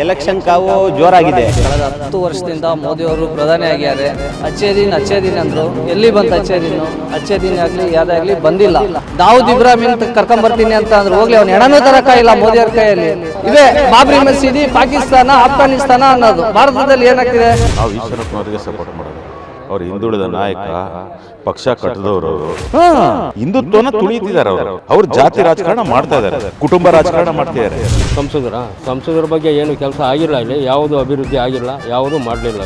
Election ಕಾವು ಜೋರಾಗಿದೆ. ಕಳೆದ ಹತ್ತು ವರ್ಷದಿಂದ ಮೋದಿ ಅವರು ಪ್ರಧಾನಿ ಆಗ್ಯಾರೆ. ಅಚ್ಚೇ ದಿನ ಅಚ್ಚೇ ದಿನ ಅಂದ್ರು. ಎಲ್ಲಿ ಬಂತ ಅಚ್ಚೇ ದಿನ? ಅಚ್ಚೇ ದಿನ ಆಗ್ಲಿ ಯಾವ್ದೇ ಆಗ್ಲಿ ಬಂದಿಲ್ಲ. ದಾವೂದ್ ಇಬ್ರಾಹಿಂ ಕರ್ಕೊಂಡ್ ಬರ್ತೀನಿ ಅಂತ ಅಂದ್ರೆ. ಹೋಗ್ಲಿ ಅವ್ನ ಹೆಣನೂ ತರಕ ಇಲ್ಲ ಮೋದಿ ಅವ್ರ ಕೈಯಲ್ಲಿ. ಇದೇ ಬಾಬ್ರಿ ಮಸೀದಿ ಪಾಕಿಸ್ತಾನ ಆಫ್ಘಾನಿಸ್ತಾನ ಅನ್ನೋದು. ಭಾರತದಲ್ಲಿ ಏನಾಗ್ತಿದೆ? ನಾವು ಈಶ್ವರಪ್ಪನವರಿಗೆ ಸಪೋರ್ಟ್ ಮಾಡೋದು. ಅವ್ರು ಹಿಂದುಳಿದ ನಾಯಕ ಪಕ್ಷ ಕಟ್ಟದವರು ಅವರು ಹಿಂದುತ್ವನ ತುಳಿತಿದ್ದಾರೆ ಅವರು. ಅವ್ರು ಜಾತಿ ರಾಜಕಾರಣ ಮಾಡ್ತಾ ಇದ್ದಾರೆ. ಕುಟುಂಬ ರಾಜಕಾರಣ ಮಾಡ್ತಿದ್ದಾರೆ ಸಂಸದರ ಸಂಸದರ ಬಗ್ಗೆ ಏನು ಕೆಲಸ ಆಗಿಲ್ಲ ಇಲ್ಲಿ. ಯಾವುದು ಅಭಿವೃದ್ಧಿ ಆಗಿಲ್ಲ ಯಾವುದು ಮಾಡಲಿಲ್ಲ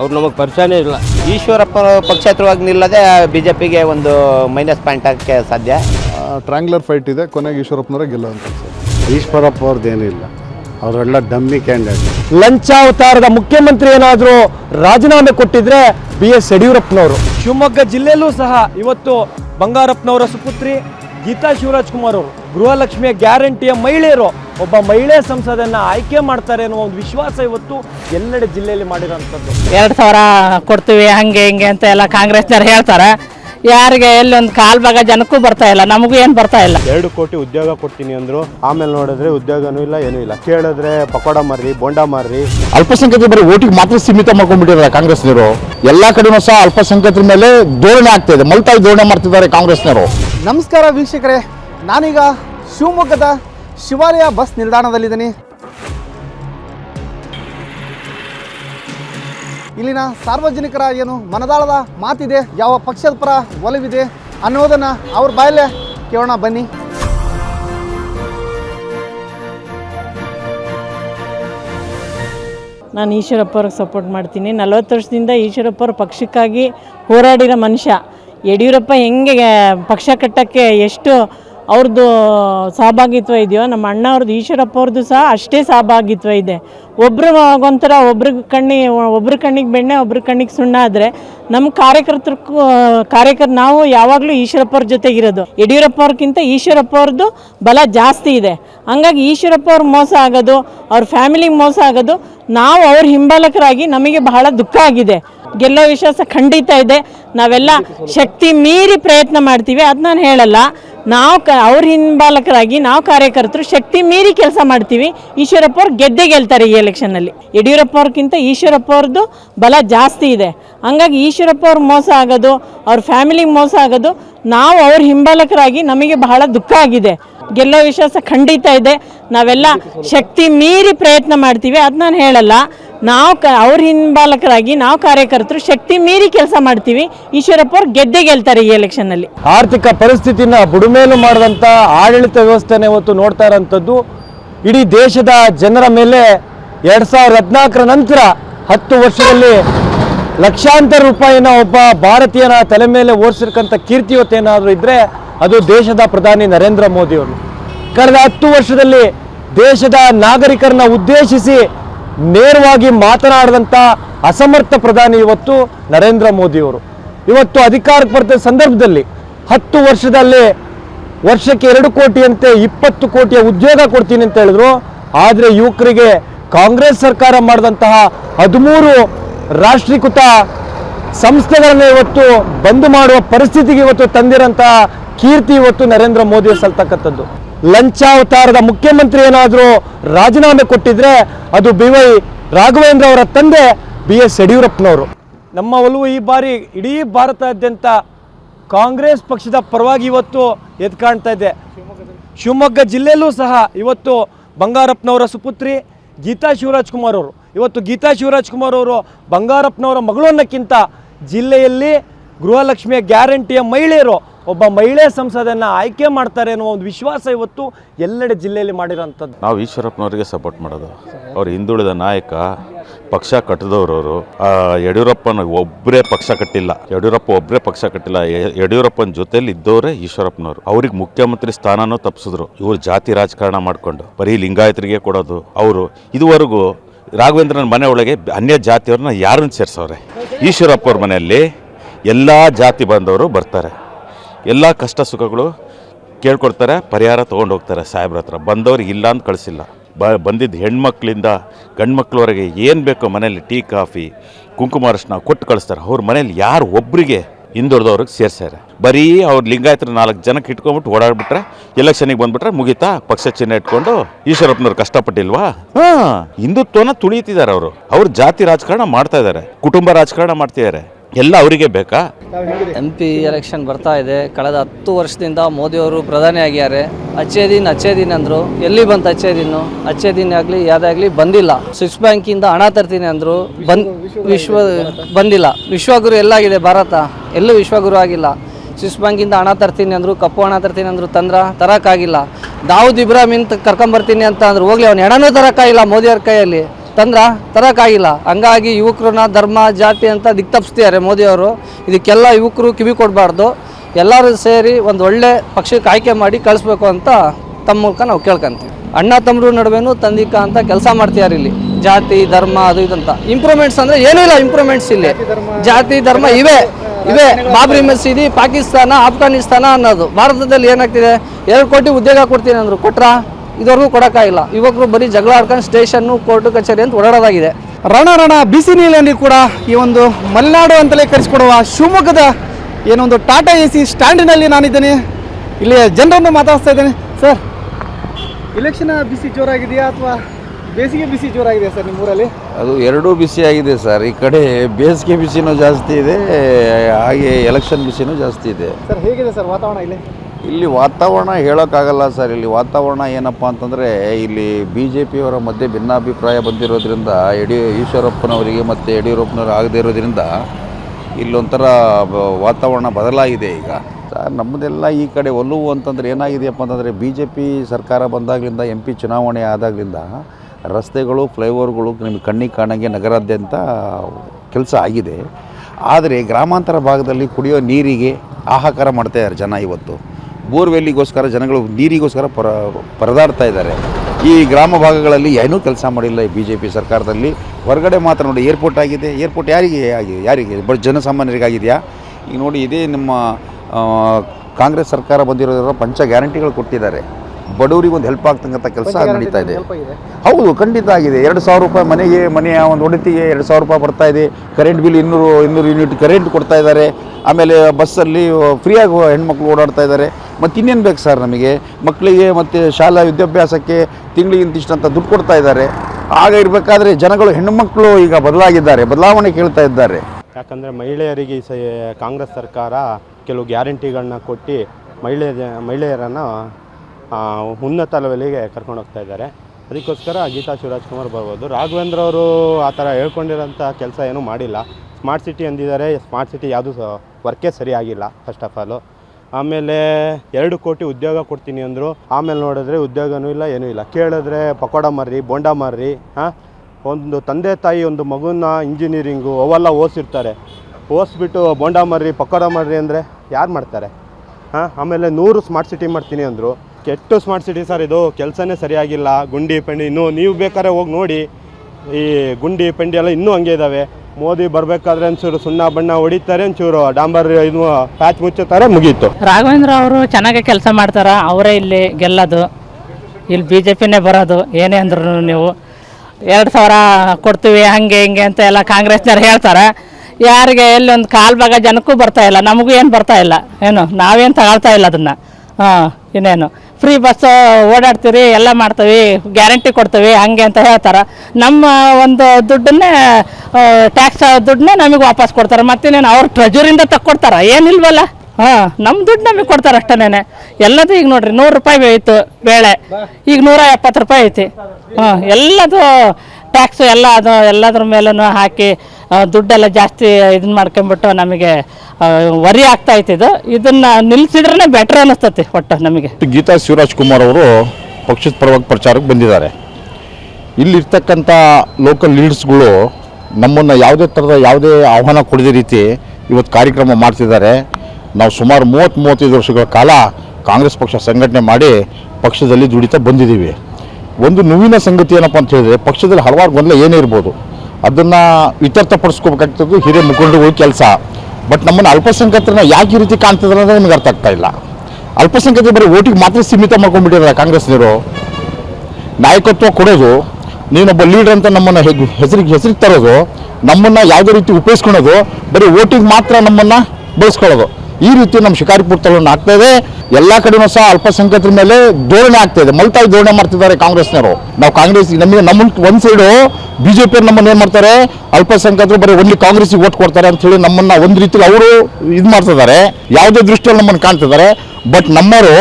ಅವ್ರು ನಮಗೆ ಪರಿಚಯನೇ ಇಲ್ಲ. ಈಶ್ವರಪ್ಪ ಪಕ್ಷೇತರವಾಗಿ ನಿಲ್ಲದೆ ಬಿಜೆಪಿಗೆ ಒಂದು ಮೈನಸ್ ಪಾಯಿಂಟ್ ಹಾಕಕ್ಕೆ ಸಾಧ್ಯ. ಟ್ರಾಂಗ್ಲರ್ ಫೈಟ್ ಇದೆ. ಕೊನೆಗೆ ಈಶ್ವರಪ್ಪನವರೇ ಅಂತ ಈಶ್ವರಪ್ಪ ಅವ್ರದ್ದೇನಿಲ್ಲ ಅವರೆಲ್ಲ ಡಮ್ಮಿ ಕ್ಯಾಂಡಿಡೇಟ್. ಲಂಚಾವತಾರದ ಮುಖ್ಯಮಂತ್ರಿ ಏನಾದರೂ ರಾಜೀನಾಮೆ ಕೊಟ್ಟಿದ್ರೆ ಬಿ ಎಸ್ ಯಡಿಯೂರಪ್ಪನವರು. ಶಿವಮೊಗ್ಗ ಜಿಲ್ಲೆಯಲ್ಲೂ ಸಹ ಇವತ್ತು ಬಂಗಾರಪ್ಪನವರ ಸುಪುತ್ರಿ ಗೀತಾ ಶಿವರಾಜ್ ಕುಮಾರ್ ಅವರು ಗೃಹಲಕ್ಷ್ಮಿಯ ಗ್ಯಾರಂಟಿಯ ಮಹಿಳೆಯರು ಒಬ್ಬ ಮಹಿಳೆ ಸಂಸದನ್ನ ಆಯ್ಕೆ ಮಾಡ್ತಾರೆ ಅನ್ನೋ ಒಂದು ವಿಶ್ವಾಸ ಇವತ್ತು ಎಲ್ಲೆಡೆ ಜಿಲ್ಲೆಯಲ್ಲಿ ಮಾಡಿರೋಂಥದ್ದು ಎರಡು ಸಾವಿರ ಕೊಡ್ತೀವಿ ಹಂಗೆ ಹಿಂಗೆ ಅಂತ ಎಲ್ಲ ಕಾಂಗ್ರೆಸ್ನವ್ರು ಹೇಳ್ತಾರೆ. ಯಾರಿಗೆ ಎಲ್ಲಿ ಒಂದು ಕಾಲ್ ಭಾಗ ಜನಕ್ಕೂ ಬರ್ತಾ ಇಲ್ಲ ನಮಗೂ ಏನು ಬರ್ತಾ ಇಲ್ಲ. ಎರಡು ಕೋಟಿ ಉದ್ಯೋಗ ಕೊಡ್ತೀನಿ ಅಂದ್ರು ಆಮೇಲೆ ನೋಡಿದ್ರೆ ಉದ್ಯೋಗನೂ ಇಲ್ಲ ಏನೂ ಇಲ್ಲ. ಕೇಳಿದ್ರೆ ಪಕೋಡ ಮಾರ್ರಿ ಬೋಂಡ ಮಾರ್ರಿ. ಅಲ್ಪಸಂಖ್ಯಾತ ಬರೀ ಓಟಿಗೆ ಮಾತ್ರ ಸೀಮಿತ ಮಾಡ್ಕೊಂಡ್ಬಿಟ್ಟಿದ್ದಾರೆ ಕಾಂಗ್ರೆಸ್ನವರು. ಎಲ್ಲಾ ಕಡೆನೂ ಸಹ ಅಲ್ಪಸಂಖ್ಯಾತರ ಮೇಲೆ ಧೋರಣೆ ಆಗ್ತಾ ಇದೆ ಮಲ್ತಾಯಿ ಧೋರಣೆ ಮಾಡ್ತಿದ್ದಾರೆ ಕಾಂಗ್ರೆಸ್ನವರು. ನಮಸ್ಕಾರ ವೀಕ್ಷಕರೇ ನಾನೀಗ ಶಿವಮೊಗ್ಗದ ಶಿವಾಲಯ ಬಸ್ ನಿಲ್ದಾಣದಲ್ಲಿದ್ದೀನಿ. ಇಲ್ಲಿನ ಸಾರ್ವಜನಿಕರ ಏನು ಮನದಾಳದ ಮಾತಿದೆ, ಯಾವ ಪಕ್ಷದ ಪರ ಒಲವಿದೆ ಅನ್ನೋದನ್ನ ಅವ್ರ ಬಾಯಲ್ಲೇ ಕೇಳೋಣ, ಬನ್ನಿ. ನಾನು ಈಶ್ವರಪ್ಪ ಅವ್ರಿಗೆ ಸಪೋರ್ಟ್ ಮಾಡ್ತೀನಿ. ನಲವತ್ತು ವರ್ಷದಿಂದ ಈಶ್ವರಪ್ಪ ಅವ್ರ ಪಕ್ಷಕ್ಕಾಗಿ ಹೋರಾಡಿರೋ ಮನುಷ್ಯ. ಯಡಿಯೂರಪ್ಪ ಹೆಂಗೆ ಪಕ್ಷ ಕಟ್ಟೋಕ್ಕೆ ಎಷ್ಟು ಅವ್ರದ್ದು ಸಹಭಾಗಿತ್ವ ಇದೆಯೋ, ನಮ್ಮ ಅಣ್ಣ ಅವ್ರದ್ದು ಈಶ್ವರಪ್ಪ ಅವ್ರದ್ದು ಸಹ ಅಷ್ಟೇ ಸಹಭಾಗಿತ್ವ ಇದೆ. ಒಬ್ಬರು ಒಂಥರ ಒಬ್ರ ಕಣ್ಣಿ, ಒಬ್ರ ಕಣ್ಣಿಗೆ ಬೆಣ್ಣೆ, ಒಬ್ರ ಕಣ್ಣಿಗೆ ಸುಣ್ಣ ಆದರೆ ನಮ್ಮ ಕಾರ್ಯಕರ್ತರು ಕಾರ್ಯಕರ್ ನಾವು ಯಾವಾಗಲೂ ಈಶ್ವರಪ್ಪ ಅವ್ರ ಜೊತೆಗಿರೋದು. ಯಡಿಯೂರಪ್ಪ ಅವ್ರಿಗಿಂತ ಈಶ್ವರಪ್ಪ ಅವ್ರದ್ದು ಬಲ ಜಾಸ್ತಿ ಇದೆ. ಹಂಗಾಗಿ ಈಶ್ವರಪ್ಪ ಅವ್ರ ಮೋಸ ಆಗೋದು, ಅವ್ರ ಫ್ಯಾಮಿಲಿಗೆ ಮೋಸ ಆಗೋದು, ನಾವು ಅವ್ರ ಹಿಂಬಾಲಕರಾಗಿ ನಮಗೆ ಬಹಳ ದುಃಖ ಆಗಿದೆ. ಗೆಲ್ಲೋ ವಿಶ್ವಾಸ ಖಂಡಿತ ಇದೆ. ನಾವೆಲ್ಲ ಶಕ್ತಿ ಮೀರಿ ಪ್ರಯತ್ನ ಮಾಡ್ತೀವಿ. ಅದು ನಾನು ಹೇಳಲ್ಲ. ನಾವು ಕ, ಅವ್ರ ಹಿಂಬಾಲಕರಾಗಿ ನಾವು ಕಾರ್ಯಕರ್ತರು ಶಕ್ತಿ ಮೀರಿ ಕೆಲಸ ಮಾಡ್ತೀವಿ. ಈಶ್ವರಪ್ಪ ಅವ್ರು ಗೆದ್ದೇ ಗೆಲ್ತಾರೆ ಈ ಎಲೆಕ್ಷನಲ್ಲಿ ಯಡಿಯೂರಪ್ಪ ಅವ್ರಿಗಿಂತ ಈಶ್ವರಪ್ಪ ಅವ್ರದ್ದು ಬಲ ಜಾಸ್ತಿ ಇದೆ. ಹಂಗಾಗಿ ಈಶ್ವರಪ್ಪ ಅವ್ರ ಮೋಸ ಆಗೋದು, ಅವ್ರ ಫ್ಯಾಮಿಲಿಗೆ ಮೋಸ ಆಗೋದು, ನಾವು ಅವ್ರ ಹಿಂಬಾಲಕರಾಗಿ ನಮಗೆ ಬಹಳ ದುಃಖ ಆಗಿದೆ. ಗೆಲ್ಲೋ ವಿಶ್ವಾಸ ಖಂಡಿತ ಇದೆ. ನಾವೆಲ್ಲ ಶಕ್ತಿ ಮೀರಿ ಪ್ರಯತ್ನ ಮಾಡ್ತೀವಿ. ಅದು ನಾನು ಹೇಳಲ್ಲ. ನಾವು ಕ ಅವ್ರ ಹಿಂಬಾಲಕರಾಗಿ ನಾವು ಕಾರ್ಯಕರ್ತರು ಶಕ್ತಿ ಮೀರಿ ಕೆಲಸ ಮಾಡ್ತೀವಿ. ಈಶ್ವರಪ್ಪ ಅವ್ರು ಗೆದ್ದೆ ಗೆಲ್ತಾರೆ ಈ ಎಲೆಕ್ಷನಲ್ಲಿ ಆರ್ಥಿಕ ಪರಿಸ್ಥಿತಿನ ಬುಡುಮೇಲು ಮಾಡಿದಂಥ ಆಡಳಿತ ವ್ಯವಸ್ಥೆನ ಇವತ್ತು ನೋಡ್ತಾ ಇರೋಂಥದ್ದು ಇಡೀ ದೇಶದ ಜನರ ಮೇಲೆ ಎರಡು ಸಾವಿರದ ಹದಿನಾಲ್ಕರ ನಂತರ ಹತ್ತು ವರ್ಷದಲ್ಲಿ ಲಕ್ಷಾಂತರ ರೂಪಾಯಿನ ಒಬ್ಬ ಭಾರತೀಯನ ತಲೆ ಮೇಲೆ ಓಡಿಸಿರ್ತಕ್ಕಂಥ ಕೀರ್ತಿ ಇವತ್ತೇನಾದರೂ ಇದ್ದರೆ ಅದು ದೇಶದ ಪ್ರಧಾನಿ ನರೇಂದ್ರ ಮೋದಿಯವರು. ಕಳೆದ ಹತ್ತು ವರ್ಷದಲ್ಲಿ ದೇಶದ ನಾಗರಿಕರನ್ನ ಉದ್ದೇಶಿಸಿ ನೇರವಾಗಿ ಮಾತನಾಡಿದಂಥ ಅಸಮರ್ಥ ಪ್ರಧಾನಿ ಇವತ್ತು ನರೇಂದ್ರ ಮೋದಿಯವರು ಇವತ್ತು ಅಧಿಕಾರಕ್ಕೆ ಬರ್ತ ಸಂದರ್ಭದಲ್ಲಿ ಹತ್ತು ವರ್ಷದಲ್ಲಿ ವರ್ಷಕ್ಕೆ ಎರಡು ಕೋಟಿಯಂತೆ ಇಪ್ಪತ್ತು ಕೋಟಿಯ ಉದ್ಯೋಗ ಕೊಡ್ತೀನಿ ಅಂತ ಹೇಳಿದ್ರು. ಆದರೆ ಯುವಕರಿಗೆ ಕಾಂಗ್ರೆಸ್ ಸರ್ಕಾರ ಮಾಡಿದಂತಹ ಹದಿಮೂರು ರಾಷ್ಟ್ರೀಕೃತ ಸಂಸ್ಥೆಗಳನ್ನು ಇವತ್ತು ಬಂದ್ ಮಾಡುವ ಪರಿಸ್ಥಿತಿಗೆ ಇವತ್ತು ತಂದಿರಂತಹ ಕೀರ್ತಿ ಇವತ್ತು ನರೇಂದ್ರ ಮೋದಿ ಸಲ್ತಕ್ಕಂಥದ್ದು ಲಂಚಾವತಾರದ ಮುಖ್ಯಮಂತ್ರಿ ಏನಾದರೂ ರಾಜೀನಾಮೆ ಕೊಟ್ಟಿದ್ರೆ ಅದು ಬಿ ವೈ ರಾಘವೇಂದ್ರ ಅವರ ತಂದೆ ಬಿ ಎಸ್ ಯಡಿಯೂರಪ್ಪನವರು. ನಮ್ಮ ಒಲವು ಈ ಬಾರಿ ಇಡೀ ಭಾರತಾದ್ಯಂತ ಕಾಂಗ್ರೆಸ್ ಪಕ್ಷದ ಪರವಾಗಿ ಇವತ್ತು ಎದ್ದು ಕಾಣ್ತಾ ಇದೆ. ಶಿವಮೊಗ್ಗ ಜಿಲ್ಲೆಯಲ್ಲೂ ಸಹ ಇವತ್ತು ಬಂಗಾರಪ್ಪನವರ ಸುಪುತ್ರಿ ಗೀತಾ ಶಿವರಾಜ್ ಕುಮಾರ್ ಅವರು. ಇವತ್ತು ಗೀತಾ ಶಿವರಾಜ್ ಕುಮಾರ್ ಅವರು ಬಂಗಾರಪ್ಪನವರ ಮಗಳನ್ನಕ್ಕಿಂತ ಜಿಲ್ಲೆಯಲ್ಲಿ ಗೃಹಲಕ್ಷ್ಮಿಯ ಗ್ಯಾರಂಟಿಯ ಮಹಿಳೆಯರು ಒಬ್ಬ ಮಹಿಳೆ ಸಂಸದನ್ನ ಆಯ್ಕೆ ಮಾಡ್ತಾರೆ ಅನ್ನೋ ಒಂದು ವಿಶ್ವಾಸ ಇವತ್ತು ಎಲ್ಲೆಡೆ ಜಿಲ್ಲೆಯಲ್ಲಿ ಮಾಡಿರೋಂಥದ್ದು. ನಾವು ಈಶ್ವರಪ್ಪನವರಿಗೆ ಸಪೋರ್ಟ್ ಮಾಡೋದು. ಅವ್ರು ಹಿಂದುಳಿದ ನಾಯಕ, ಪಕ್ಷ ಕಟ್ಟದವರು ಅವರು ಯಡಿಯೂರಪ್ಪನ ಒಬ್ಬರೇ ಪಕ್ಷ ಕಟ್ಟಿಲ್ಲ. ಯಡಿಯೂರಪ್ಪ ಒಬ್ಬರೇ ಪಕ್ಷ ಕಟ್ಟಿಲ್ಲ. ಯಡಿಯೂರಪ್ಪನ ಜೊತೆಲಿ ಇದ್ದವರೇ ಈಶ್ವರಪ್ಪನವರು. ಅವ್ರಿಗೆ ಮುಖ್ಯಮಂತ್ರಿ ಸ್ಥಾನನೂ ತಪ್ಪಿಸಿದ್ರು. ಇವರು ಜಾತಿ ರಾಜಕಾರಣ ಮಾಡಿಕೊಂಡು, ಬರೀ ಲಿಂಗಾಯತರಿಗೆ ಕೊಡೋದು. ಅವರು ಇದುವರೆಗೂ ರಾಘವೇಂದ್ರನ ಮನೆ ಒಳಗೆ ಅನ್ಯ ಜಾತಿಯವ್ರನ್ನ ಯಾರನ್ನು ಸೇರಿಸೋರೆ ಈಶ್ವರಪ್ಪ ಅವ್ರ ಮನೆಯಲ್ಲಿ ಎಲ್ಲ ಜಾತಿ ಬಂದವರು ಬರ್ತಾರೆ. ಎಲ್ಲ ಕಷ್ಟ ಸುಖಗಳು ಕೇಳ್ಕೊಡ್ತಾರೆ, ಪರಿಹಾರ ತೊಗೊಂಡು ಹೋಗ್ತಾರೆ ಸಾಹೇಬ್ರ ಹತ್ರ. ಬಂದವ್ರಿಗೆ ಇಲ್ಲ ಅಂತ ಕಳಿಸಿಲ್ಲ. ಬ, ಬಂದಿದ್ದ ಹೆಣ್ಮಕ್ಳಿಂದ ಗಂಡ್ಮಕ್ಳವರೆಗೆ ಏನು ಬೇಕೋ ಮನೇಲಿ ಟೀ, ಕಾಫಿ, ಕುಂಕುಮ ಅರಿಶಿನ ಕೊಟ್ಟು ಕಳಿಸ್ತಾರೆ. ಅವ್ರ ಮನೇಲಿ ಯಾರು ಒಬ್ಬರಿಗೆ ಹಿಂದುಳಿದವ್ರಿಗೆ ಸೇರ್ಸ್ಯಾರೆ. ಬರೀ ಅವ್ರ ಲಿಂಗಾಯತ್ರ ನಾಲ್ಕು ಜನಕ್ಕೆ ಇಟ್ಕೊಂಡ್ಬಿಟ್ಟು ಓಡಾಡ್ಬಿಟ್ರೆ, ಎಲೆಕ್ಷನಿಗೆ ಬಂದ್ಬಿಟ್ರೆ ಮುಗೀತಾ? ಪಕ್ಷ ಚಿಹ್ನೆ ಇಟ್ಕೊಂಡು ಈಶ್ವರಪ್ಪನವ್ರು ಕಷ್ಟಪಟ್ಟಿಲ್ವಾ? ಹಾ, ಹಿಂದುತ್ವನ ತುಳಿಯುತ್ತಿದ್ದಾರೆ ಅವರು. ಅವ್ರು ಜಾತಿ ರಾಜಕಾರಣ ಮಾಡ್ತಾ ಇದ್ದಾರೆ. ಕುಟುಂಬ ರಾಜಕಾರಣ ಮಾಡ್ತಿದ್ದಾರೆ. ಎಲ್ಲ ಅವರಿಗೆ ಬೇಕಾ? ಎಂ ಪಿ ಎಲೆಕ್ಷನ್ ಬರ್ತಾ ಇದೆ. ಕಳೆದ ಹತ್ತು ವರ್ಷದಿಂದ ಮೋದಿಯವರು ಪ್ರಧಾನಿ ಆಗ್ಯಾರೆ ಅಚ್ಚೇ ದಿನ ಅಚ್ಚೇ ದಿನ ಅಂದ್ರು. ಎಲ್ಲಿ ಬಂತು ಅಚ್ಚೇ ದಿನ? ಅಚ್ಚೇ ದಿನ ಆಗಲಿ ಯಾವುದಾಗಲಿ ಬಂದಿಲ್ಲ. ಸ್ವಿಸ್ ಬ್ಯಾಂಕಿಂದ ಹಣ ತರ್ತೀನಿ ಅಂದರು. ಬಂದ್ ವಿಶ್ವ, ಬಂದಿಲ್ಲ. ವಿಶ್ವಗುರು ಎಲ್ಲಾಗಿದೆ ಭಾರತ. ಎಲ್ಲೂ ವಿಶ್ವಗುರು ಆಗಿಲ್ಲ. ಸ್ವಿಸ್ ಬ್ಯಾಂಕಿಂದ ಹಣ ತರ್ತೀನಿ ಅಂದರು, ಕಪ್ಪು ಹಣ ತರ್ತೀನಿ ಅಂದರು ತಂದ್ರ ತರೋಕ್ಕಾಗಿಲ್ಲ ದಾವೂದ್ ಇಬ್ರಾಹಿಮ್ ಕರ್ಕೊಂಬರ್ತೀನಿ ಅಂತ ಅಂದ್ರು. ಹೋಗ್ಲಿ, ಅವ್ನು ಹೆಣನೂ ತರೋಕ್ಕಾಗಿಲ್ಲ ಮೋದಿಯವ್ರ ಕೈಯಲ್ಲಿ. ತಂದ್ರ ತರೋಕ್ಕಾಗಿಲ್ಲ ಹಂಗಾಗಿ ಯುವಕರನ್ನ ಧರ್ಮ, ಜಾತಿ ಅಂತ ದಿಕ್ತಪ್ಸ್ತಿದ್ದಾರೆ ಮೋದಿಯವರು ಇದಕ್ಕೆಲ್ಲ ಯುವಕರು ಕಿವಿ ಕೊಡಬಾರ್ದು. ಎಲ್ಲರೂ ಸೇರಿ ಒಂದು ಒಳ್ಳೆ ಪಕ್ಷಕ್ಕೆ ಆಯ್ಕೆ ಮಾಡಿ ಕಳಿಸ್ಬೇಕು ಅಂತ ತಮ್ಮ ಮೂಲಕ ನಾವು ಕೇಳ್ಕೊಂತೀವಿ. ಅಣ್ಣ ತಮ್ಮರು ನಡುವೆನೂ ತಂದಿಕ ಅಂತ ಕೆಲಸ ಮಾಡ್ತಿದ್ದಾರೆ ಇಲ್ಲಿ. ಜಾತಿ, ಧರ್ಮ, ಅದು ಇದಂತ ಇಂಪ್ರೂವ್ಮೆಂಟ್ಸ್ ಅಂದರೆ ಏನೂ ಇಲ್ಲ ಇಂಪ್ರೂವ್ಮೆಂಟ್ಸ್ ಇಲ್ಲಿ. ಜಾತಿ, ಧರ್ಮ ಇವೆ. ಇವೆ. ಬಾಬ್ರಿ ಮಸೀದಿ, ಪಾಕಿಸ್ತಾನ, ಆಫ್ಘಾನಿಸ್ತಾನ ಅನ್ನೋದು. ಭಾರತದಲ್ಲಿ ಏನಾಗ್ತಿದೆ? ಎರಡು ಕೋಟಿ ಉದ್ಯೋಗ ಕೊಡ್ತೀನಿ ಅಂದರು. ಕೊಟ್ರಾ? ಇದುವರೆಗೂ ಕೊಡೋಕ್ಕಾಗಿಲ್ಲ. ಯುವಕರು ಬರೀ ಜಗಳ ಆಡ್ಕೊಂಡು ಸ್ಟೇಷನ್ನು ಕೋರ್ಟು ಕಚೇರಿ ಅಂತ ಓಡಾಡೋದಾಗಿದೆ. ರಣ ರಣ ಬಿಸಿ ನೀಲಲ್ಲಿ ಕೂಡ ಈ ಒಂದು ಮಲೆನಾಡು ಅಂತಲೇ ಕರೆಸಿಕೊಡುವ ಶಿವಮೊಗ್ಗದ ಏನೊಂದು ಟಾಟಾ ಎ ಸಿ ಸ್ಟ್ಯಾಂಡಿನಲ್ಲಿ ನಾನಿದ್ದೇನೆ. ಇಲ್ಲಿ ಜನರನ್ನು ಮಾತಾಡಿಸ್ತಾ ಇದ್ದೇನೆ. ಸರ್ ಇಲೆಕ್ಷನ್ ಬಿಸಿ ಜೋರಾಗಿದೆಯಾ ಅಥವಾ ಬೇಸಿಗೆ ಬಿಸಿ ಜೋರಾಗಿದೆ ಸರ್ ನಿಮ್ಮೂರಲ್ಲಿ ಅದು ಎರಡೂ ಬಿಸಿ ಆಗಿದೆ ಸರ್. ಈ ಕಡೆ ಬೇಸಿಗೆ ಬಿಸಿನೂ ಜಾಸ್ತಿ ಇದೆ ಹಾಗೆ ಎಲೆಕ್ಷನ್ ಬಿಸಿನೂ ಜಾಸ್ತಿ ಇದೆ. ಸರ್ ಹೇಗಿದೆ ಸರ್ ವಾತಾವರಣ ಇಲ್ಲಿ? ಇಲ್ಲಿ ವಾತಾವರಣ ಹೇಳೋಕ್ಕಾಗಲ್ಲ ಸರ್. ಇಲ್ಲಿ ವಾತಾವರಣ ಏನಪ್ಪ ಅಂತಂದರೆ ಇಲ್ಲಿ ಬಿ ಜೆ ಪಿಯವರ ಮಧ್ಯೆ ಭಿನ್ನಾಭಿಪ್ರಾಯ ಬಂದಿರೋದ್ರಿಂದ ಯಡಿಯೂ ಈಶ್ವರಪ್ಪನವರಿಗೆ ಮತ್ತು ಯಡಿಯೂರಪ್ಪನವ್ರು ಆಗದೇ ಇರೋದ್ರಿಂದ ಇಲ್ಲೊಂಥರ ವಾತಾವರಣ ಬದಲಾಗಿದೆ ಈಗ. ನಮ್ಮದೆಲ್ಲ ಈ ಕಡೆ ಒಲವು ಅಂತಂದರೆ ಏನಾಗಿದೆಯಪ್ಪ ಅಂತಂದರೆ ಬಿ ಜೆ ಪಿ ಸರ್ಕಾರ ಬಂದಾಗಲಿಂದ ಎಂ ಪಿ ಚುನಾವಣೆ ಆದಾಗಲಿಂದ ರಸ್ತೆಗಳು, ಫ್ಲೈಓವರ್ಗಳು ನಿಮಗೆ ಕಣ್ಣಿಗೆ ಕಾಣಂಗೆ ನಗರಾದ್ಯಂತ ಕೆಲಸ ಆಗಿದೆ. ಆದರೆ ಗ್ರಾಮಾಂತರ ಭಾಗದಲ್ಲಿ ಕುಡಿಯೋ ನೀರಿಗೆ ಹಾಹಾಕಾರ ಮಾಡ್ತಾಯಿದ್ದಾರೆ ಜನ ಇವತ್ತು. ಬೋರ್ವೆಲ್ಲಿಗೋಸ್ಕರ ಜನಗಳು ನೀರಿಗೋಸ್ಕರ ಪರ ಪರದಾಡ್ತಾ ಇದ್ದಾರೆ. ಈ ಗ್ರಾಮ ಭಾಗಗಳಲ್ಲಿ ಏನೂ ಕೆಲಸ ಮಾಡಿಲ್ಲ ಈ ಬಿ ಜೆ ಪಿ ಸರ್ಕಾರದಲ್ಲಿ. ಹೊರಗಡೆ ಮಾತ್ರ ನೋಡಿ ಏರ್ಪೋರ್ಟ್ ಆಗಿದೆ. ಏರ್ಪೋರ್ಟ್ ಯಾರಿಗೆ ಆಗಿದೆ ಯಾರಿಗೆ? ಬಟ್ ಜನಸಾಮಾನ್ಯರಿಗಾಗಿದೆಯಾ? ಈಗ ನೋಡಿ ಇದೇ ನಮ್ಮ ಕಾಂಗ್ರೆಸ್ ಸರ್ಕಾರ ಬಂದಿರೋದ್ರ ಪಂಚ ಗ್ಯಾರಂಟಿಗಳು ಕೊಟ್ಟಿದ್ದಾರೆ. ಬಡವರಿಗೆ ಒಂದು ಹೆಲ್ಪ್ ಆಗ್ತಕ್ಕಂಥ ಕೆಲಸ ನಡೀತಾ ಇದೆ. ಹೌದು ಖಂಡಿತ ಆಗಿದೆ. ಎರಡು ಸಾವಿರ ರೂಪಾಯಿ ಮನೆಗೆ ಮನೆಯ ಒಂದು ಒಡತಿಗೆ ಎರಡು ಸಾವಿರ ರೂಪಾಯಿ ಬರ್ತಾ ಇದೆ. ಕರೆಂಟ್ ಬಿಲ್ ಇನ್ನೂರು ಇನ್ನೂರು ಯೂನಿಟ್ ಕರೆಂಟ್ ಕೊಡ್ತಾ ಇದ್ದಾರೆ. ಆಮೇಲೆ ಬಸ್ಸಲ್ಲಿ ಫ್ರೀಯಾಗಿ ಹೆಣ್ಮಕ್ಳು ಓಡಾಡ್ತಾ ಇದ್ದಾರೆ. ಮತ್ತು ಇನ್ನೇನು ಬೇಕು ಸರ್ ನಮಗೆ? ಮಕ್ಕಳಿಗೆ ಮತ್ತು ಶಾಲಾ ವಿದ್ಯಾಭ್ಯಾಸಕ್ಕೆ ತಿಂಗಳಿಗೆ ಇಂತಿಷ್ಟು ಅಂತ ದುಡ್ಡು ಕೊಡ್ತಾ ಇದ್ದಾರೆ. ಆಗ ಇರಬೇಕಾದ್ರೆ ಜನಗಳು ಹೆಣ್ಣುಮಕ್ಕಳು ಈಗ ಬದಲಾಗಿದ್ದಾರೆ, ಬದಲಾವಣೆ ಕೇಳ್ತಾ ಇದ್ದಾರೆ. ಯಾಕಂದರೆ ಮಹಿಳೆಯರಿಗೆ ಕಾಂಗ್ರೆಸ್ ಸರ್ಕಾರ ಕೆಲವು ಗ್ಯಾರಂಟಿಗಳನ್ನ ಕೊಟ್ಟು ಮಹಿಳೆ ಮಹಿಳೆಯರನ್ನು ಉನ್ನತ ಲೆವೆಲಿಗೆ ಕರ್ಕೊಂಡು ಹೋಗ್ತಾ ಇದ್ದಾರೆ. ಅದಕ್ಕೋಸ್ಕರ ಗೀತಾ ಶಿವರಾಜ್ ಕುಮಾರ್ ಬರ್ಬೋದು. ರಾಘವೇಂದ್ರ ಅವರು ಆ ಥರ ಹೇಳ್ಕೊಂಡಿರೋಂಥ ಕೆಲಸ ಏನೂ ಮಾಡಿಲ್ಲ. ಸ್ಮಾರ್ಟ್ ಸಿಟಿ ಅಂದಿದ್ದಾರೆ. ಸ್ಮಾರ್ಟ್ ಸಿಟಿ ಯಾವುದೂ ವರ್ಕೇ ಸರಿಯಾಗಿಲ್ಲ ಫಸ್ಟ್ ಆಫ್ ಆಲು ಆಮೇಲೆ ಎರಡು ಕೋಟಿ ಉದ್ಯೋಗ ಕೊಡ್ತೀನಿ ಅಂದರು. ಆಮೇಲೆ ನೋಡಿದ್ರೆ ಉದ್ಯೋಗನೂ ಇಲ್ಲ, ಏನೂ ಇಲ್ಲ. ಕೇಳಿದ್ರೆ ಪಕೋಡ ಮಾರ್ರಿ, ಬೋಂಡ ಮಾರ್ರಿ, ಹಾಂ? ಒಂದು ತಂದೆ ತಾಯಿ, ಒಂದು ಮಗುನ ಇಂಜಿನಿಯರಿಂಗು ಅವೆಲ್ಲ ಓದಿಸಿರ್ತಾರೆ. ಓದಿಸ್ಬಿಟ್ಟು ಬೋಂಡ ಮಾರ್ರಿ, ಪಕೋಡ ಮಾರ್ರಿ ಅಂದರೆ ಯಾರು ಮಾಡ್ತಾರೆ? ಹಾಂ? ಆಮೇಲೆ ನೂರು ಸ್ಮಾರ್ಟ್ ಸಿಟಿ ಮಾಡ್ತೀನಿ ಅಂದರು. ಕೆಟ್ಟು ಸ್ಮಾರ್ಟ್ ಸಿಟಿ ಸರ್ ಇದು, ಕೆಲಸನೇ ಸರಿಯಾಗಿಲ್ಲ. ಗುಂಡಿ, ಪೆಂಡಿ ಇನ್ನೂ ನೀವು ಬೇಕಾದ್ರೆ ಹೋಗಿ ನೋಡಿ. ಈ ಗುಂಡಿ, ಪೆಂಡಿ ಎಲ್ಲ ಇನ್ನೂ ಹಂಗೆ ಇದ್ದಾವೆ ಮೋದಿ ಬರಬೇಕಾದ್ರೆ ಒಂಚೂರು ಸುಣ್ಣ ಬಣ್ಣ ಹೊಡಿತಾರೆ, ಒಂಚೂರು ಡಾಂಬರ್ ಇದು ಪ್ಯಾಚ್ ಮುಚ್ಚುತ್ತಾರೆ, ಮುಗೀತು. ರಾಘವೇಂದ್ರ ಅವರು ಚೆನ್ನಾಗಿ ಕೆಲಸ ಮಾಡ್ತಾರ, ಅವರೇ ಇಲ್ಲಿ ಗೆಲ್ಲದು. ಇಲ್ಲಿ ಬಿ ಜೆ ಪಿನೇ ಬರೋದು, ಏನೇ ಅಂದ್ರು ನೀವು. ಎರಡು ಸಾವಿರ ಕೊಡ್ತೀವಿ, ಹಂಗೆ ಹಿಂಗೆ ಅಂತ ಎಲ್ಲ ಕಾಂಗ್ರೆಸ್ನವ್ರು ಹೇಳ್ತಾರೆ. ಯಾರಿಗೆ ಎಲ್ಲಿ ಒಂದು ಕಾಲು ಭಾಗ ಜನಕ್ಕೂ ಬರ್ತಾ ಇಲ್ಲ, ನಮಗೂ ಏನು ಬರ್ತಾ ಇಲ್ಲ, ಏನು, ನಾವೇನು ತಗೊಳ್ತಾ ಇಲ್ಲ ಅದನ್ನು. ಹಾಂ, ಇನ್ನೇನು. ಫ್ರೀ ಬಸ್ ಓಡಾಡ್ತೀರಿ, ಎಲ್ಲ ಮಾಡ್ತೀವಿ ಗ್ಯಾರಂಟಿ ಕೊಡ್ತೀವಿ, ಹಂಗೆ ಅಂತ ಹೇಳ್ತಾರೆ. ನಮ್ಮ ಒಂದು ದುಡ್ಡನ್ನೇ ಟ್ಯಾಕ್ಸ್ ದುಡ್ಡನ್ನೇ ನಮಗೆ ವಾಪಸ್ ಕೊಡ್ತಾರೆ. ಮತ್ತಿನ್ನೇನು, ಅವ್ರ ಟ್ರೆಜರಿಂದ ತಕ್ಕೊಡ್ತಾರೆ? ಏನಿಲ್ವಲ್ಲ? ಹಾಂ ನಮ್ಮ ದುಡ್ಡು ನಮಗೆ ಕೊಡ್ತಾರೆ ಅಷ್ಟೇನೆ ಎಲ್ಲದು ಈಗ ನೋಡ್ರಿ, ನೂರು ರೂಪಾಯಿ ಬೇಯಿತು ಬೇಳೆ ಈಗ ನೂರ ಎಪ್ಪತ್ತು ರೂಪಾಯಿ ಐತಿ. ಹಾಂ, ಎಲ್ಲದು ಟ್ಯಾಕ್ಸು ಎಲ್ಲ ಅದು, ಎಲ್ಲದ್ರ ಮೇಲೂ ಹಾಕಿ ದುಡ್ಡೆಲ್ಲ ಜಾಸ್ತಿ ಇದನ್ನ ಮಾಡ್ಕೊಂಬಿಟ್ಟು ನಮಗೆ ವರಿ ಆಗ್ತಾ ಇದು. ಇದನ್ನ ನಿಲ್ಲಿಸಿದ್ರೆ ಬೆಟರ್ ಅನ್ನಿಸ್ತತಿ ಒಟ್ಟು ನಮಗೆ. ಗೀತಾ ಶಿವರಾಜ್ ಕುಮಾರ್ ಅವರು ಪಕ್ಷದ ಪರವಾಗಿ ಪ್ರಚಾರಕ್ಕೆ ಬಂದಿದ್ದಾರೆ. ಇಲ್ಲಿರ್ತಕ್ಕಂಥ ಲೋಕಲ್ ಲೀಡರ್ಸ್ಗಳು ನಮ್ಮನ್ನು ಯಾವುದೇ ಥರದ ಯಾವುದೇ ಆಹ್ವಾನ ಕೊಡದೇ ರೀತಿ ಇವತ್ತು ಕಾರ್ಯಕ್ರಮ ಮಾಡ್ತಿದ್ದಾರೆ. ನಾವು ಸುಮಾರು ಮೂವತ್ತು ಮೂವತ್ತೈದು ವರ್ಷಗಳ ಕಾಲ ಕಾಂಗ್ರೆಸ್ ಪಕ್ಷ ಸಂಘಟನೆ ಮಾಡಿ ಪಕ್ಷದಲ್ಲಿ ದುಡಿತಾ ಬಂದಿದ್ದೀವಿ. ಒಂದು ನೋವಿನ ಸಂಗತಿ ಏನಪ್ಪ ಅಂತ ಹೇಳಿದ್ರೆ ಪಕ್ಷದಲ್ಲಿ ಹಲವಾರು ಗೊಂದಲ ಏನೇ ಇರ್ಬೋದು, ಅದನ್ನು ಇತ್ಯರ್ಥಪಡಿಸ್ಕೋಬೇಕಾಗ್ತದ್ದು ಹಿರಿಯ ಹೋಗಿ ಕೆಲಸ. ಬಟ್ ನಮ್ಮನ್ನು ಅಲ್ಪಸಂಖ್ಯಾತರನ್ನ ಯಾಕೆ ಈ ರೀತಿ ಕಾಣ್ತದೆ ಅನ್ನೋದು ನಿಮ್ಗೆ ಅರ್ಥ ಆಗ್ತಾ ಇಲ್ಲ. ಅಲ್ಪಸಂಖ್ಯಾತ ಬರೀ ಓಟಿಗೆ ಮಾತ್ರ ಸೀಮಿತ ಮಾಡ್ಕೊಂಡ್ಬಿಟ್ಟಿದ್ದಾರೆ ಕಾಂಗ್ರೆಸ್ನವರು. ನಾಯಕತ್ವ ಕೊಡೋದು, ನೀನೊಬ್ಬ ಲೀಡರ್ ಅಂತ ನಮ್ಮನ್ನು ಹೆಸರಿಗೆ ಹೆಸರಿಗೆ ತರೋದು, ನಮ್ಮನ್ನು ಯಾವುದೇ ರೀತಿ ಉಪಯೋಗಿಸ್ಕೊಳೋದು, ಬರೀ ಓಟಿಗೆ ಮಾತ್ರ ನಮ್ಮನ್ನು ಬಳಸ್ಕೊಳ್ಳೋದು. ಈ ರೀತಿ ನಮ್ಮ ಶಿಕಾರಿಪುರ ತಲೆಯನ್ನು ಆಗ್ತಾ ಇದೆ. ಎಲ್ಲ ಕಡೆನೂ ಸಹ ಅಲ್ಪಸಂಖ್ಯಾತರ ಮೇಲೆ ಧೋರಣೆ ಆಗ್ತಾ ಇದೆ. ಮಲ್ತಾಯಿ ಧೋರಣೆ ಮಾಡ್ತಿದ್ದಾರೆ ಕಾಂಗ್ರೆಸ್ನವರು. ನಾವು ಕಾಂಗ್ರೆಸ್ ನಮಗೆ ನಮ್ಮ ಒಂದು ಸೈಡು ಬಿಜೆಪಿ ನಮ್ಮನ್ನು ಏನು ಮಾಡ್ತಾರೆ? ಅಲ್ಪಸಂಖ್ಯಾತರು ಬರೀ ಒಂದು ಕಾಂಗ್ರೆಸ್ಗೆ ಓಟ್ ಕೊಡ್ತಾರೆ ಅಂತ ಹೇಳಿ ನಮ್ಮನ್ನ ಒಂದು ರೀತಿಲಿ ಅವರು ಇದು ಮಾಡ್ತಿದ್ದಾರೆ. ಯಾವುದೇ ದೃಷ್ಟಿಯಲ್ಲಿ ನಮ್ಮನ್ನು ಕಾಣ್ತಿದ್ದಾರೆ. ಬಟ್ ನಮ್ಮವರು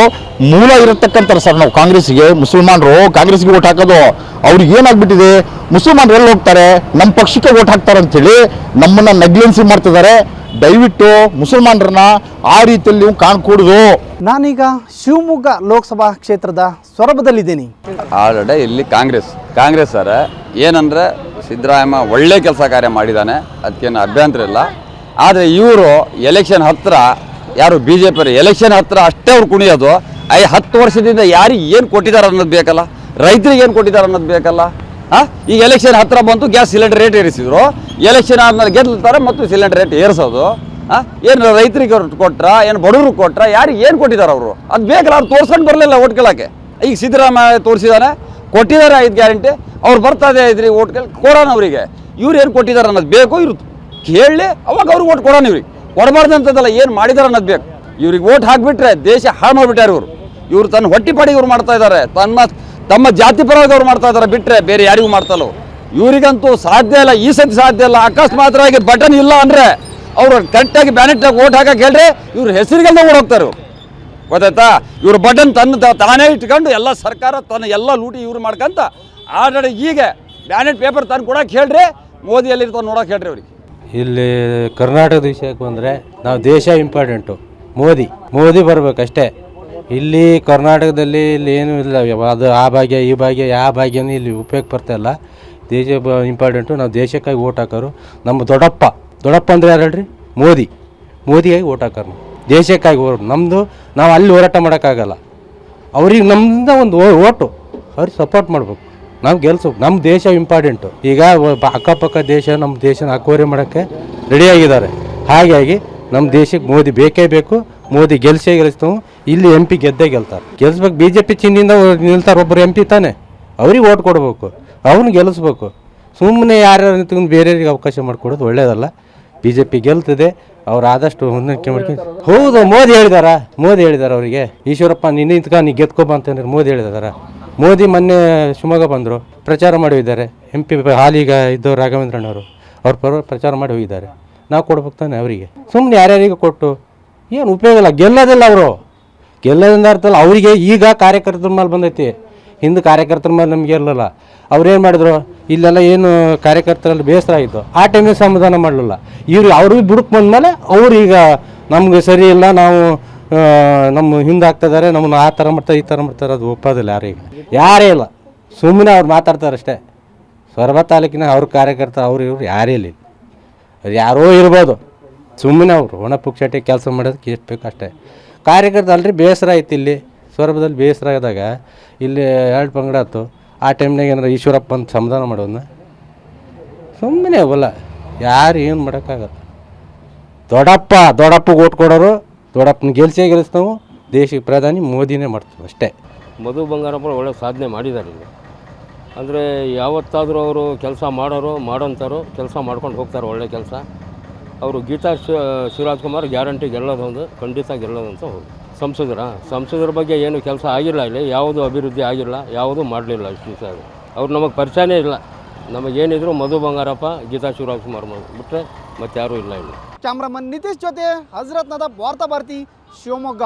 ಮೂಲ ಇರತಕ್ಕಂಥ ಸರ್ ನಾವು ಕಾಂಗ್ರೆಸ್ಗೆ ಮುಸಲ್ಮಾನರು ಕಾಂಗ್ರೆಸ್ಗೆ ಓಟ್ ಹಾಕೋದು ಅವ್ರಿಗೆ ಏನಾಗ್ಬಿಟ್ಟಿದೆ? ಮುಸಲ್ಮಾನರು ಎಲ್ಲಿ ಹೋಗ್ತಾರೆ? ನಮ್ಮ ಪಕ್ಷಕ್ಕೆ ಓಟ್ ಹಾಕ್ತಾರೆ ಅಂತೇಳಿ ನಮ್ಮನ್ನ ನೆಗ್ಲೆನ್ಸಿ ಮಾಡ್ತಿದ್ದಾರೆ. ದಯವಿಟ್ಟು ಮುಸಲ್ಮಾನರನ್ನ ಆ ರೀತಿಯಲ್ಲಿ ನೀವು ಕಾಣ್ಕೂಡುದು. ನಾನೀಗ ಶಿವಮೊಗ್ಗ ಲೋಕಸಭಾ ಕ್ಷೇತ್ರದ ಸೊರಬದಲ್ಲಿದ್ದೀನಿ ಆಲ್ರೆಡಿ ಇಲ್ಲಿ ಕಾಂಗ್ರೆಸ್. ಕಾಂಗ್ರೆಸ್ ಸರ್ ಏನಂದ್ರೆ ಸಿದ್ದರಾಮಯ್ಯ ಒಳ್ಳೆ ಕೆಲಸ ಕಾರ್ಯ ಮಾಡಿದ್ದಾನೆ ಅದಕ್ಕೇನು ಅಭ್ಯಂತರ ಇಲ್ಲ. ಆದರೆ ಇವರು ಎಲೆಕ್ಷನ್ ಹತ್ತಿರ ಯಾರು ಬಿ ಜೆ ಪಿ ಎಲೆಕ್ಷನ್ ಹತ್ತಿರ ಅಷ್ಟೇ ಅವ್ರು ಕುಣಿಯೋದು ಐ ಹತ್ತು ವರ್ಷದಿಂದ ಯಾರಿಗೆ ಏನು ಕೊಟ್ಟಿದ್ದಾರೆ ಅನ್ನೋದು ಬೇಕಲ್ಲ? ರೈತರಿಗೆ ಏನು ಕೊಟ್ಟಿದ್ದಾರೆ ಅನ್ನೋದು ಬೇಕಲ್ಲ? ಈಗ ಎಲೆಕ್ಷನ್ ಹತ್ತಿರ ಬಂತು ಗ್ಯಾಸ್ ಸಿಲಿಂಡರ್ ರೇಟ್ ಏರಿಸಿದ್ರು. ಎಲೆಕ್ಷನ್ ಆದ್ಮೇಲೆ ಗೆಲ್ತಾರೆ ಮತ್ತು ಸಿಲಿಂಡರ್ ರೇಟ್ ಏರಿಸೋದು. ಏನು ರೈತರಿಗೆ ಕೊಟ್ರ, ಏನು ಬಡವರು ಕೊಟ್ರ, ಯಾರಿಗೆ ಏನು ಕೊಟ್ಟಿದ್ದಾರೆ ಅವರು? ಅದು ಬೇಕಲ್ಲ, ಅವ್ರು ತೋರ್ಸ್ಕೊಂಡು ಬರಲಿಲ್ಲ ಓಟ್ ಕೇಳೋಕ್ಕೆ. ಈಗ ಸಿದ್ದರಾಮಯ್ಯ ತೋರಿಸಿದಾನೆ, ಕೊಟ್ಟಿದ್ದಾರೆ ಐದು ಗ್ಯಾರಂಟಿ ಅವ್ರು ಬರ್ತಾ ಇದೆ ಇದ್ರಿ ಓಟ್ ಕೇಳಿ ಕೊಡೋಣ ಅವರಿಗೆ. ಇವ್ರು ಏನು ಕೊಟ್ಟಿದ್ದಾರೆ ಅನ್ನೋದು ಬೇಕು, ಇವ್ರು ಕೇಳಿ, ಅವಾಗ ಅವ್ರಿಗೆ ಓಟ್ ಕೊಡೋಣ ಇವ್ರಿಗೆ. ಕೊಡಬಾರ್ದು ಅಂತದಲ್ಲ, ಏನು ಮಾಡಿದಾರೆ ಅನ್ನೋದು ಬೇಕು. ಇವ್ರಿಗೆ ಓಟ್ ಹಾಕ್ಬಿಟ್ರೆ ದೇಶ ಹಾಳು ಮಾಡಿಬಿಟ್ಟಾರೆ ಇವರು. ಇವ್ರು ತನ್ನ ಹೊಟ್ಟಿಪಾಡಿ ಇವ್ರು ಮಾಡ್ತಾ ಇದ್ದಾರೆ. ತಮ್ಮ ತಮ್ಮ ಜಾತಿ ಪರವಾಗಿ ಮಾಡ್ತಾ ಇದ್ದಾರೆ ಬಿಟ್ಟರೆ ಬೇರೆ ಯಾರಿಗೂ ಮಾಡ್ತಲ್ಲೋ? ಇವರಿಗಂತೂ ಸಾಧ್ಯ ಇಲ್ಲ, ಈ ಸತಿ ಸಾಧ್ಯ ಇಲ್ಲ. ಅಕಸ್ಮಾತ್ರಾಗಿ ಬಟನ್ ಇಲ್ಲ ಅಂದರೆ ಅವರು ಕರೆಕ್ಟಾಗಿ ಬ್ಯಾನೆಟ್ನಾಗ ಓಟ್ ಹಾಕಕ್ಕೆ ಹೇಳ್ರಿ ಇವ್ರ ಹೆಸರಿಗೆಲ್ಲ ಓಡೋಗ್ತಾರೆ ಗೊತ್ತಾಯ್ತಾ? ಇವ್ರ ಬಟನ್ ತನ್ನ ತಾನೇ ಇಟ್ಕೊಂಡು ಎಲ್ಲ ಸರ್ಕಾರ ತನ್ನ ಎಲ್ಲ ಲೂಟಿ ಇವ್ರು ಮಾಡ್ಕಂತ ಆಲ್ರೆಡಿ ಈಗ ಬ್ಯಾನೆಟ್ ಪೇಪರ್ ತಂದು ಕೊಡಕ್ಕೆ ಹೇಳ್ರಿ ಮೋದಿ ನೋಡೋಕೆ ಹೇಳ್ರಿ ಅವ್ರಿಗೆ. ಇಲ್ಲಿ ಕರ್ನಾಟಕದ ವಿಷಯಕ್ಕೆ ಬಂದರೆ ನಾವು ದೇಶ ಇಂಪಾರ್ಟೆಂಟು ಮೋದಿ ಮೋದಿ ಬರಬೇಕಷ್ಟೇ. ಇಲ್ಲಿ ಕರ್ನಾಟಕದಲ್ಲಿ ಇಲ್ಲಿ ಏನೂ ಇಲ್ಲ. ಅದು ಆ ಭಾಗ್ಯ, ಈ ಭಾಗ್ಯ ಯಾವ ಭಾಗ್ಯನೂ ಇಲ್ಲಿ ಉಪಯೋಗ ಬರ್ತಾಯಿಲ್ಲ ದೇಶ ಇಂಪಾರ್ಟೆಂಟು ನಾವು ದೇಶಕ್ಕಾಗಿ ಓಟ್ ಹಾಕೋರು. ನಮ್ಮ ದೊಡ್ಡಪ್ಪ ದೊಡ್ಡಪ್ಪ ಅಂದರೆ ಯಾರು ಹೇಳ್ರಿ? ಮೋದಿ. ಮೋದಿಯಾಗಿ ಓಟ್ ಹಾಕೋರು ನಾವು. ದೇಶಕ್ಕಾಗಿ ಓಟ್ ನಮ್ಮದು ನಾವು ಅಲ್ಲಿ ಹೋರಾಟ ಮಾಡೋಕ್ಕಾಗಲ್ಲ. ಅವ್ರಿಗೆ ನಮ್ಮಿಂದ ಒಂದು ಓಟು. ಅವ್ರಿಗೆ ಸಪೋರ್ಟ್ ಮಾಡಬೇಕು. ನಾವು ಗೆಲ್ಸು ನಮ್ಮ ದೇಶ ಇಂಪಾರ್ಟೆಂಟು ಈಗ ಅಕ್ಕಪಕ್ಕ ದೇಶ ನಮ್ಮ ದೇಶನ ಅಕ್ವರಿ ಮಾಡೋಕ್ಕೆ ರೆಡಿಯಾಗಿದ್ದಾರೆ ಹಾಗಾಗಿ ನಮ್ಮ ದೇಶಕ್ಕೆ ಮೋದಿ ಬೇಕೇ ಬೇಕು, ಮೋದಿ ಗೆಲ್ಸೇ ಗೆಲ್ಲಿಸ್ತಾವು ಇಲ್ಲಿ ಎಂ ಪಿ ಗೆದ್ದೇ ಗೆಲ್ತಾರೆ. ಗೆಲ್ಸ್ಬೇಕು ಬಿ ಜೆ ಪಿ ಚಿಹ್ನಿಂದ ನಿಲ್ತಾರೆ ಒಬ್ಬರು ಎಂ ಪಿ ತಾನೆ. ಅವ್ರಿಗೆ ಓಟ್ ಕೊಡಬೇಕು, ಅವ್ನು ಗೆಲ್ಲಿಸ್ಬೇಕು ಸುಮ್ಮನೆ ಯಾರ್ಯಾರು ನಿಂತ್ಕೊಂಡು ಬೇರೆಯವ್ರಿಗೆ ಅವಕಾಶ ಮಾಡಿಕೊಡೋದು ಒಳ್ಳೇದಲ್ಲ. ಬಿ ಜೆ ಪಿ ಗೆಲ್ತದೆ, ಅವ್ರು ಆದಷ್ಟು ಹೊಂದಾಣಿಕೆ ಮಾಡ್ಕೊಂಡು. ಹೌದು, ಮೋದಿ ಹೇಳಿದಾರ? ಮೋದಿ ಹೇಳಿದಾರ ಅವರಿಗೆ? ಈಶ್ವರಪ್ಪ, ನಿನ್ನ ನಿಂತ್ಕ ನೀ ಗೆದ್ಕೊಬ ಅಂತಂದ್ರೆ ಮೋದಿ ಹೇಳಿದಾರ? ಮೋದಿ ಮೊನ್ನೆ ಶಿವಮೊಗ್ಗ ಬಂದರು, ಪ್ರಚಾರ ಮಾಡಿ ಹೋಗಿದ್ದಾರೆ. ಎಂ ಪಿ ಹಾಲಿಗ ಇದ್ದವ್ರು ರಾಘವೇಂದ್ರಣ್ಣವರು ಅವ್ರ ಪರ ಪ್ರಚಾರ ಮಾಡಿ ಹೋಗಿದ್ದಾರೆ. ನಾವು ಕೊಡ್ಬೇಕು ತಾನೆ ಅವರಿಗೆ. ಸುಮ್ಮನೆ ಯಾರ್ಯಾರಿಗೆ ಕೊಟ್ಟು? ಏನು ಉಪಯೋಗ ಇಲ್ಲ. ಗೆಲ್ಲೋದಿಲ್ಲ ಅವರು. ಗೆಲ್ಲೋದಿಂದ ಅರ್ಥ ಇಲ್ಲ. ಅವರಿಗೆ ಈಗ ಕಾರ್ಯಕರ್ತರ ಮೇಲೆ ಬಂದೈತಿ. ಹಿಂದೆ ಕಾರ್ಯಕರ್ತರ ಮೇಲೆ ನಮ್ಗೆ ಇರಲಿಲ್ಲ. ಅವ್ರೇನು ಮಾಡಿದ್ರು? ಇಲ್ಲೆಲ್ಲ ಏನು ಕಾರ್ಯಕರ್ತರಲ್ಲಿ ಬೇಸರ ಆಯಿತು. ಆ ಟೈಮಿಗೆ ಸಮಾಧಾನ ಮಾಡಲಿಲ್ಲ. ಇವ್ರು ಅವ್ರಿಗೆ ಬುಡಕ್ಕೆ ಬಂದಮೇಲೆ ಅವ್ರು ಈಗ ನಮ್ಗೆ ಸರಿ ಇಲ್ಲ, ನಾವು ನಮ್ಮ ಹಿಂದೆ ಆಗ್ತಿದ್ದಾರೆ ನಮ್ಮನ್ನು ಆ ಥರ ಮಾಡ್ತಾರೆ ಈ ಥರ ಮಾಡ್ತಾರೆ ಅದು ಒಪ್ಪೋದಿಲ್ಲ ಯಾರಿಗೆ ಯಾರೇ ಇಲ್ಲ. ಸುಮ್ಮನೆ ಅವ್ರು ಮಾತಾಡ್ತಾರಷ್ಟೇ. ಸೊರಬ ತಾಲೂಕಿನ ಅವ್ರ ಕಾರ್ಯಕರ್ತ, ಅವ್ರು ಇವ್ರು ಯಾರೇ ಇಲ್ಲಿ. ಅದು ಯಾರೋ ಇರ್ಬೋದು. ಸುಮ್ಮನೆ ಅವರು ಒಣ ಪುಕ್ಷಟೆ ಕೆಲಸ ಮಾಡೋದಕ್ಕೆ ಎಷ್ಟು ಬೇಕು ಅಷ್ಟೇ. ಕಾರ್ಯಕರ್ತ ಅಲ್ರಿ, ಬೇಸರ ಆಯ್ತು ಇಲ್ಲಿ. ಸೊರಬದಲ್ಲಿ ಬೇಸರ ಆದಾಗ ಇಲ್ಲಿ ಎರಡು ಪಂಗಡ ಆಯ್ತು. ಆ ಟೈಮ್ನಾಗ ಏನಾರ ಈಶ್ವರಪ್ಪ ಅಂತ ಸಮಾಧಾನ ಮಾಡೋದನ್ನ? ಸುಮ್ಮನೆ ಅವಲ್ಲ. ಯಾರು ಏನು ಮಾಡೋಕ್ಕಾಗಲ್ಲ. ದೊಡ್ಡಪ್ಪ ದೊಡ್ಡಪ್ಪಗೆ ಓಟ್ ಕೊಡೋರು, ದೊಡ್ಡಪ್ಪನ ಗೆಲ್ಸೇ ಗೆಲ್ಲಿಸ್ತಾವು ದೇಶಕ್ಕೆ ಪ್ರಧಾನಿ ಮೋದಿನೇ ಮಾಡ್ತೀವಿ ಅಷ್ಟೇ. ಮಧು ಬಂಗಾರಪ್ಪ ಒಳ್ಳೆ ಸಾಧನೆ ಮಾಡಿದ್ದಾರೆ ಇಲ್ಲಿ. ಅಂದರೆ ಯಾವತ್ತಾದರೂ ಅವರು ಕೆಲಸ ಮಾಡೋರು, ಮಾಡೋಂಥವ್ರು ಕೆಲಸ ಮಾಡ್ಕೊಂಡು ಹೋಗ್ತಾರೆ ಒಳ್ಳೆ ಕೆಲಸ. ಅವರು ಗೀತಾ ಶಿ- ಶಿವರಾಜ್ ಕುಮಾರ್ ಗ್ಯಾರಂಟಿ ಗೆಲ್ಲೋದೊಂದು, ಖಂಡಿತ ಗೆಲ್ಲೋದಂತ ಹೌದು ಸಂಸದರ ಸಂಸದರ ಬಗ್ಗೆ ಏನು ಕೆಲಸ ಆಗಿಲ್ಲ ಇಲ್ಲಿ, ಯಾವುದು ಅಭಿವೃದ್ಧಿ ಆಗಿಲ್ಲ, ಯಾವುದೂ ಮಾಡಲಿಲ್ಲ ಇಷ್ಟು ದಿವಸ ಅವ್ರು ನಮಗೆ ಪರಿಚಯನೇ ಇಲ್ಲ. ನಮಗೇನಿದ್ರು ಮಧು ಬಂಗಾರಪ್ಪ, ಗೀತಾ ಶಿವರಾಜ್ ಕುಮಾರ್ ಬಿಟ್ಟರೆ ಮತ್ತಾರೂ ಇಲ್ಲ ಇಲ್ಲಿ. ಕ್ಯಾಮ್ರಾಮನ್ ನಿತೀಶ್ ಜೊತೆ ಹಜರತ್ನದ ವಾರ್ತಾ ಭಾರತಿ ಶಿವಮೊಗ್ಗ.